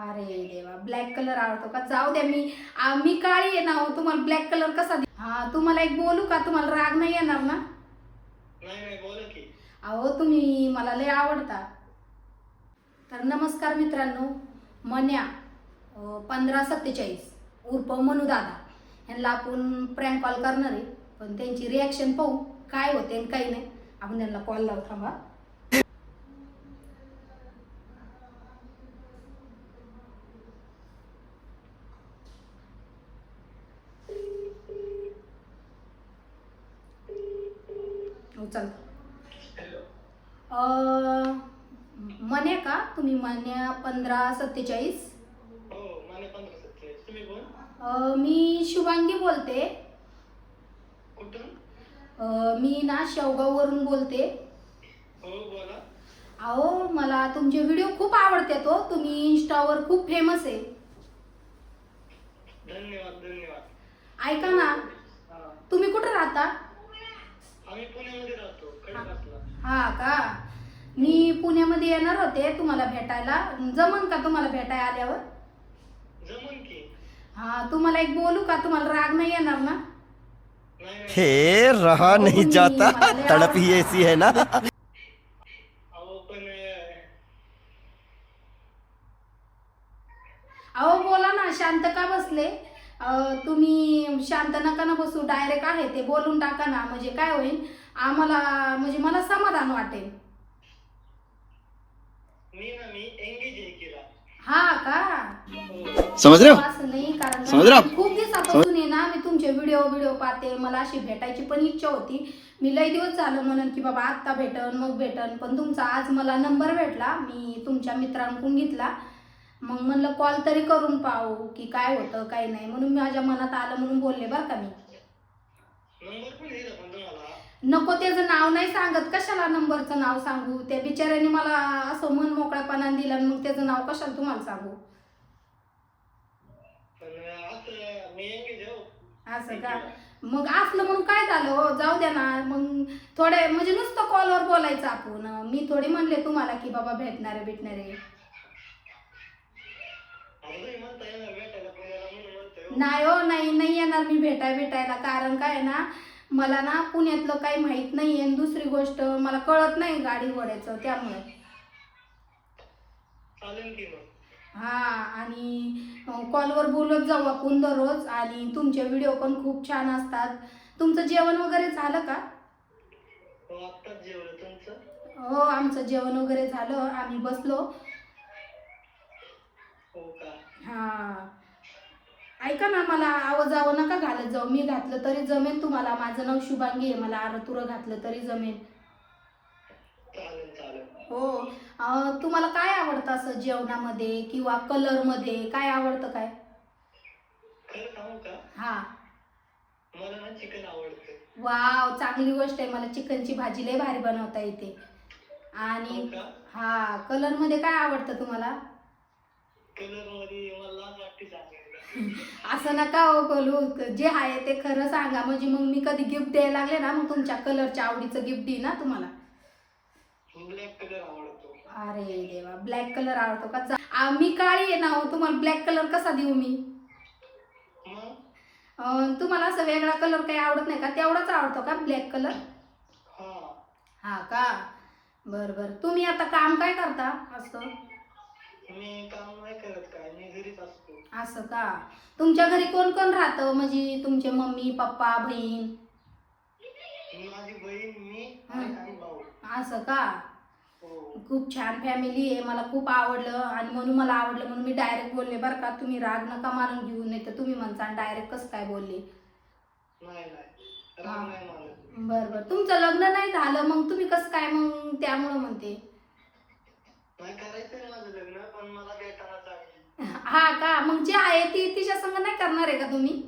अरे देवा black colour आवडतो का? जाऊ द्या मी मी काळी आहे ना हो तुम्हाला ब्लॅक कलर कसा दि- हा तुम्हाला एक बोलू का? तुम्हाला राग नाही येणार ना? नाही नाही बोला की. अहो तुम्ही मला लय आवडता. तर नमस्कार मित्रांनो मन्या पंधरा सत्तेचाळीस उर्फ मनू दादा. यांना आपण प्रँक कॉल करणार आहे पण त्यांची रिॲक्शन पाहू काय होते आणि काही नाही. आपण त्यांना कॉल लावू थांबा. अं, मन्या का? तुम्ही मन्या पंधरा सत्तेचाळीस. हो माने मी शुभांगी बोलते. मी ना शेवगाववरून बोलते. हो बोला. अहो मला तुमचे व्हिडिओ खूप आवडतात हो. तुम्ही इंस्टावर खूप फेमस आहे. धन्यवाद धन्यवाद. ऐका ना. तुम्ही कुठं राहता? आम्ही पुण्यामध्ये राहतो खडकासला. हा का? मी पुण्यामध्ये येणार होते तुम्हाला भेटायला. जमन का तुम्हाला भेटायला आल्यावर? जमन की. हा तुम्हाला एक बोलू का? तुम्हाला राग नाही येणार ना? नाही नाही. हे रहा नहीं जाता. तड़प ही ऐसी है ना? अहो पण अं, अहो बोला ना शांत का बसले? तुम्ही शांत नका ना बसू डायरेक्ट आहे ते बोलून टाका ना. म्हणजे काय होईल आम्हाला म्हणजे मला समाधान वाटेल. मी ना मी एंगेज आहे केला हा का? हो समझ रहे हो असं नाही कारण? खूप दिवसापासून आहे ना मी तुमचे व्हिडिओ व्हिडिओ पाहते. मला अशी भेटायची पण इच्छा होती. मी लई दिवस झालं म्हणून की बाबा आत्ता भेटन मग भेटन. पण तुमचा आज मला नंबर भेटला. मी तुमच्या मित्रांकडून घेतला. मग म्हणलं कॉल तरी करून पाहू की काय होतं काय नाही. म्हणून माझ्या मनात आलं म्हणून बोलले बरं का मी. नको त्याचं नाव नाही सांगत. कशाला नंबरचं नाव सांगू? त्या बिचाऱ्याने मला असं मन मोकळ्यापणाने दिलं मग त्याचं नाव कशाला तुम्हाला सांगू? असं का? मग असलं म्हणून काय झालं हो? जाऊ द्या ना. मग थोडे म्हणजे नुसतं कॉलवर बोलायचं आपण. मी थोडी म्हणले तुम्हाला की बाबा भेटणारे भेटणारे आता तुम्ही म्हणता येणार भेटायला पुण्याला म्हणून म्हणतोय हो. नाही हो नाही नाही येणार मी भेटाय भेटायला. कारण काय आहे ना मला ना पुण्यातलं काही माहीत नाही आणि दुसरी गोष्ट मला कळत नाही गाडी घोड्याचं त्यामुळे. हा आणि कॉलवर बोलत जाऊ आपण दररोज. आणि तुमचे व्हिडिओ पण खूप छान असतात. तुमचं जेवण वगैरे झालं का? हो हो आमचं जेवण वगैरे झालं. आम्ही बसलो. हो हा. ऐका ना मला आवाजावं नका घालत जाऊ. मी घातलं तरी जमेल तुम्हाला. माझं नाव शुभांगी आहे. मला आरतुरं घातलं तरी जमेल हो. तुम्हाला काय आवडतं असं जेवणामध्ये किंवा कलरमध्ये? काय आवडतं काय? हा. वाव चांगली गोष्ट आहे. मला चिकनची भाजी लय भारी बनवता येते. आणि हो हा कलरमध्ये काय आवडतं तुम्हाला? कलरमध्ये मला असं नका हो बोलू जे आहे ते खरं सांगा. म्हणजे मग मी कधी गिफ्ट द्यायला लागले ना मग तुमच्या कलरच्या आवडीचं गिफ्ट देईन ना तुम्हाला. ब्लॅक कलर आवडतो. अरे देवा ब्लॅक कलर आवडतो का? मी काळी आहे ना हो तुम्हाला ब्लॅक कलर कसा देऊ मी? तुम्हाला असं वेगळा कलर काही आवडत नाही का? तेवढाच आवडतो का ब्लॅक कलर हा. हा का? बर बर. तुम्ही आता काम काय करता असं? मी काम नाही करत काय मी घरीच असतो. असं का? तुमच्या घरी कोण कोण राहतं म्हणजे तुमचे मम्मी पप्पा बहीण? माझी बहीण मी आणि आणि भाऊ. असं का? हो. खूप छान फॅमिली आहे. मला खूप आवडलं आणि म्हणून मला आवडलं म्हणून मी डायरेक्ट बोलले बरं का तुम्ही राग नका मारून घेऊ नाही तर तुम्ही म्हणता डायरेक्ट कसं काय बोलले? नाही नाही. राम नाही मानत बरं बरं. तुमचं लग्न नाही झालं मग तुम्ही कसं काय मग त्यामुळं म्हणते? नाही करायचंय माझं लग्न पण मला भेटायला चांगली हा का? मग जे आहे ती तिच्या संग नाही करणार आहे का तुम्ही?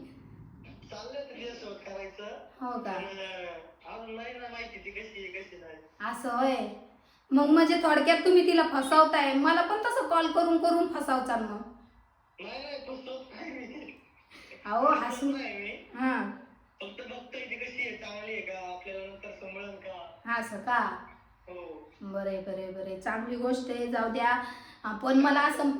चाललंय तिच्यासोबत करायचं. हो का? पण अं, अजून नाही ना माहिती ती कशी आहे कशी नाही. असं होय. मग म्हणजे थोडक्यात तुम्ही तिला फसवताय. मला पण तसं कॉल करून करून फसवचाल मग. नाही नाही पुस्तक नाही मी. अहो नाही मी. हा. फक्त बघतोय ती कशी आहे चांगली आहे का आपल्याला नंतर समजेल का? असं का? हो बरे बरे बरे. चांगली गोष्ट आहे जाऊ द्या. पण मला असं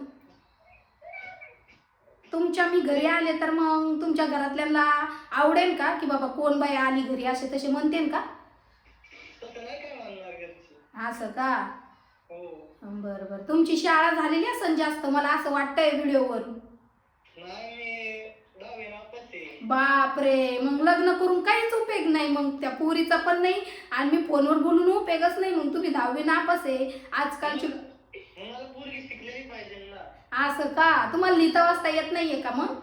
तुमच्या मी घरी आले तर मग तुमच्या घरातल्यांना आवडेल का? की बाबा कोण बाई आली घरी असे तसे म्हणतील का? असं का? हो. बरं बरं. तुमची शाळा झालेली असेल जास्त मला असं वाटतंय व्हिडिओवरून. बापरे मग लग्न करून काहीच उपयोग नाही मग त्या पुरीचा पण नाही आणि मी फोनवर बोलून उपयोगच नाही. मग तुम्ही दहावी नापास आहे. आजकालची मला पोरगी शिकलेली पाहिजे ना? असं का? तुम्हाला लिहिता वाचता येत नाहीये का मग?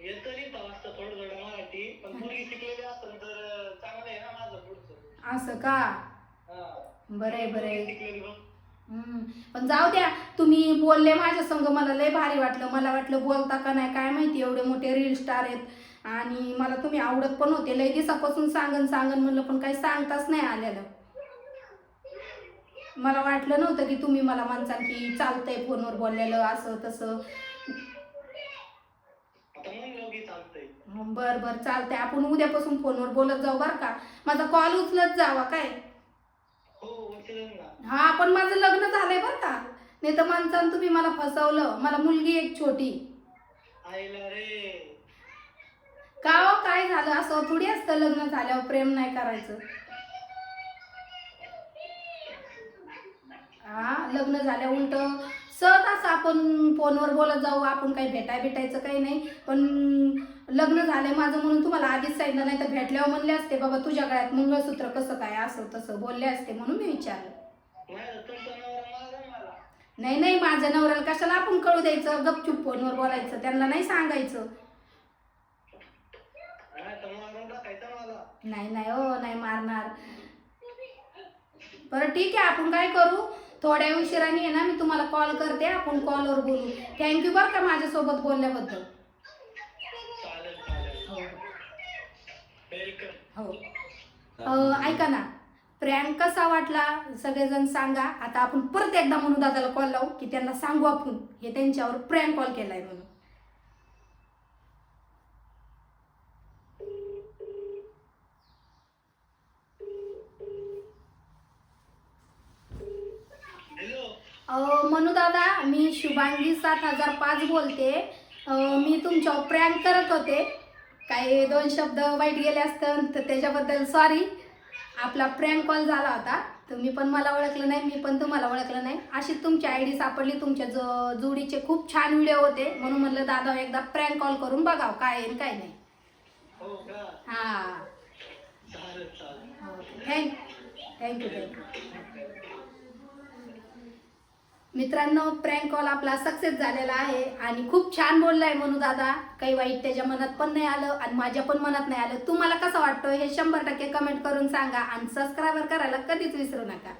येतं लिहिता वाजता थोडं थोडं मराठी. पण पोरगी शिकलेली असेल तर चांगलं आहे ना माझं पुढचं. असं का? हा. बरं आहे बरं आहे. शिकलेली बघ हम्म. पण जाऊ द्या तुम्ही बोलले माझ्या संग मला लय भारी वाटलं. मला वाटलं बोलता का नाही काय माहिती एवढे मोठे रील स्टार आहेत. आणि मला तुम्ही आवडत पण होते. लय दिवसापासून सांगन सांगन म्हणलं पण काही सांगताच नाही आलेलं. मला वाटलं नव्हतं की तुम्ही मला म्हणसाल की चालतंय फोनवर बोललेलं असं तसं. बर बर चालतंय. आपण उद्यापासून फोनवर बोलत जाऊ बरं का. माझा कॉल उचलत जावा काय? हो हा पण माझं लग्न झालंय बरं का. नाही तर माणसानं तुम्ही मला फसवलं. मला मुलगी एक छोटी. का हो काय झालं? असं थोडी असतं लग्न झाल्यावर प्रेम नाही करायचं. हा लग्न झाल्या उलट सहज असं आपण फोनवर बोलत जाऊ आपण काही भेटाय भेटायचं काही नाही. पण लग्न झालंय माझं म्हणून तुम्हाला आधीच सांगितलं नाही तर भेटल्यावर म्हणले असते बाबा तुझ्या गळ्यात मंगळसूत्र कसं काय असं तसं बोलले असते म्हणून मी विचारलं. नाही नाही माझ्या नवऱ्याला कशाला आपण कळू द्यायचं? गपचूप फोनवर बोलायचं त्यांना नाही सांगायचं नाही तर मारून टाकायचा मला नाही नाही हो नाही मारणार. बरं ठीक आहे आपण काय करू? थोड्या उशिराने आहे ना मी तुम्हाला कॉल करते आपण कॉलवर बोलू. थँक्यू बरं का माझ्यासोबत बोलल्याबद्दल. हो. हो. ऐका ना प्रँक कसा वाटला सगळेजण सांगा. आता आपण परत एकदा म्हणू दादाला कॉल लावू की त्यांना सांगू आपण. हे त्यांच्यावर प्रँक कॉल केलाय म्हणून. मनू दादा मी शुभांगी सात हजार पाच बोलते. अं, मी तुमच्यावर प्रँक करत होते. काही दोन शब्द वाईट गेले असतं तर त्याच्याबद्दल सॉरी आपला प्रँक कॉल झाला होता. तुम्ही पण मला ओळखलं नाही मी पण तुम्हाला ओळखलं नाही. अशी तुमची आय डी सापडली तुमच्या जो जोडीचे खूप छान व्हिडिओ होते. म्हणून म्हणलं दादा एकदा प्रँक कॉल करून बघाव काय आहे आणि काय नाही. हो का? हां. चालेल चालेल. Thank thank you thank you मित्रांनो प्रँक कॉल आपला सक्सेस झालेला आहे आणि खूप छान बोललाय म्हणू दादा. काही वाईट त्याच्या मनात पण नाही आलं आणि माझ्या पण मनात नाही आलं. तुम्हाला कसं वाटतं हे शंभर टक्के कमेंट करून सांगा आणि सबस्क्राईबर करायला कधीच विसरू नका.